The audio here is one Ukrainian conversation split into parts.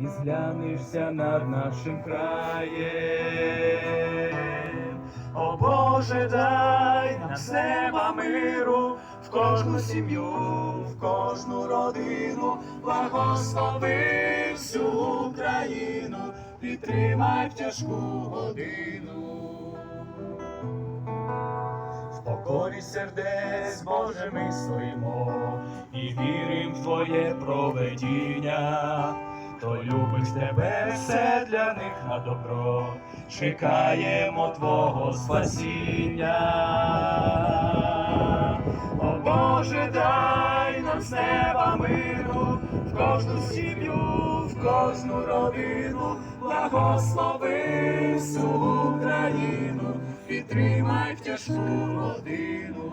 і зглянешся над нашим краєм. О Боже, дай нам з неба миру в кожну сім'ю, в кожну родину, благослови всю Україну, підтримай в тяжку годину. В покорі сердець, Боже, ми стоїмо і вірим в Твоє проведіння. То любить тебе все для них на добро, чекаємо Твого спасіння. О Боже, дай нам з неба миру, в кожну сім'ю, в кожну родину, благослови всю Україну, підтримай в тяжку годину.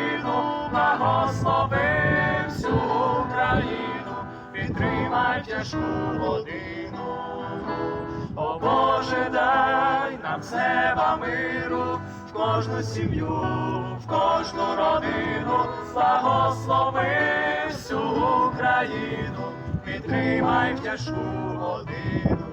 тяжку годину. О Боже, дай нам неба миру, в кожну сім'ю, в кожну родину, благослови всю Україну, підтримай в тяжку годину.